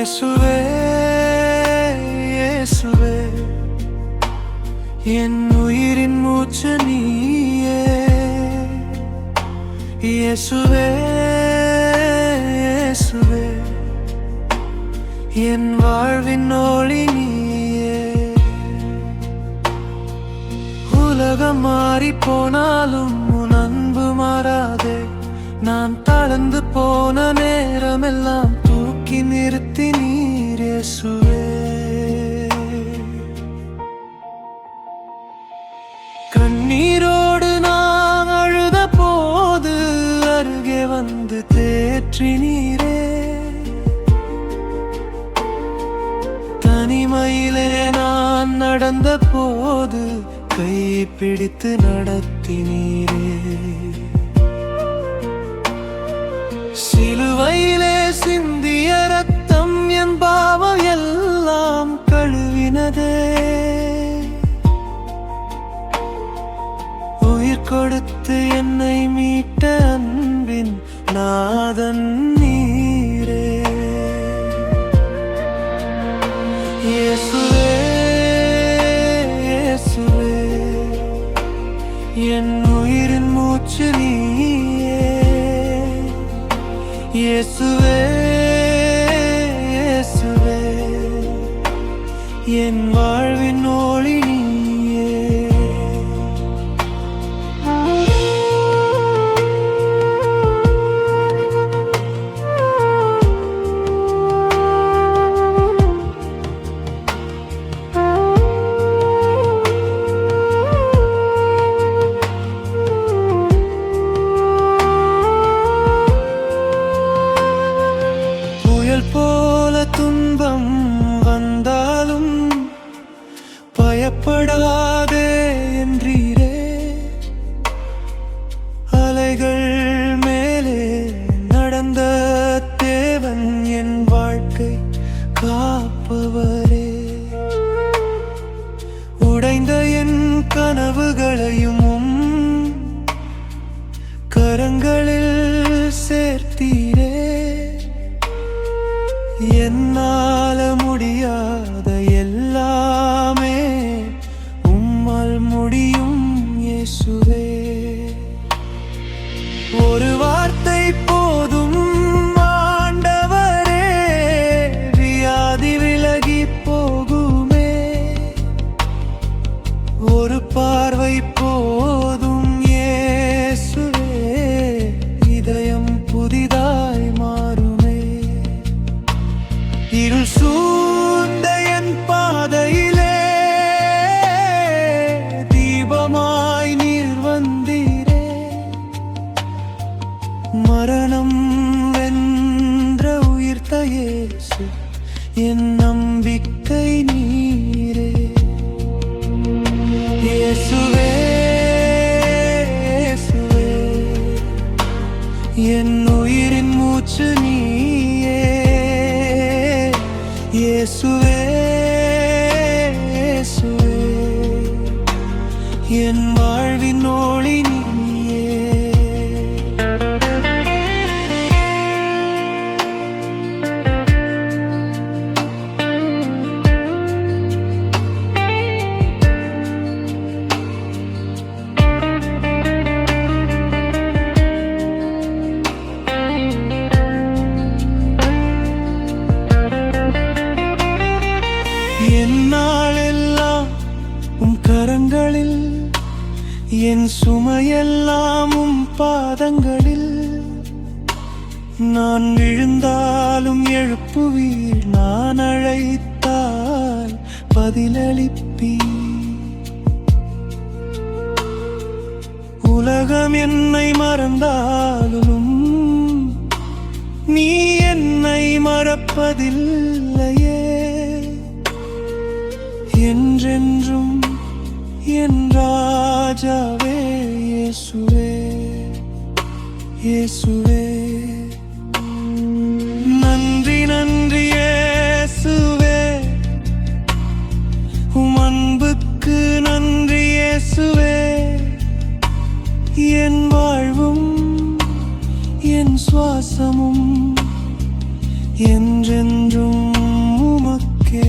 இயேசுவே இயேசுவே என் உயிரின் மூச்சு நீயே இயேசுவே இயேசுவே என் வாழ்வின் ஒளி நீயே உலகம் மாறி போனாலும் உன் அன்பு மாறாதே. நான் தளர்ந்து போன நேரமெல்லாம் தூக்கி நிறுத்தி நீரே இயேசுவே. கண்ணீரோடு நான் அழுத போது அருகே வந்து தேற்றி நீரே தனிமையிலே நான் நடந்த போது கை பிடித்து நடத்தினீரே. கொடுத்து என்னை மீட்ட அன்பின் நாதன் நீரே. இயேசுவே இயேசுவே என் உயிரின் மூச்சு நீயே. இயேசுவே இயேசுவே என் வாழ்வின் சேர்த்தீரே என்னால முடியாத எல்லாமே உம்மால் முடியும் இயேசுவே. இருள் சூழ்ந்த என் பாதையிலே தீபமாய் நீர் வந்தீரே. மரணம் வென்ற உயிர்த்த இயேசு என் நம்பிக்கை நீரே. இயேசுவே இயேசுவே என் உயிரின் மூச்சு இயேசுவே இயேசுவே என் வாழ்வின் ஒளி என் சுமையெல்லாமும் பாதங்களில். நான் விழுந்தாலும் எழுப்புவீர் நான் அழைத்தால் பதிலளிப்பீ உலகம் என்னை மறந்தாலும் நீ என்னை மறப்பதில்லையே. என்றென்றும் என் ராஜாவே இயேசுவே இயேசுவே நன்றி நன்றி இயேசுவே உம் அன்புக்கு நன்றி இயேசுவே என் வாழ்வும் என் சுவாசமும் என்றென்றும் உமக்கே.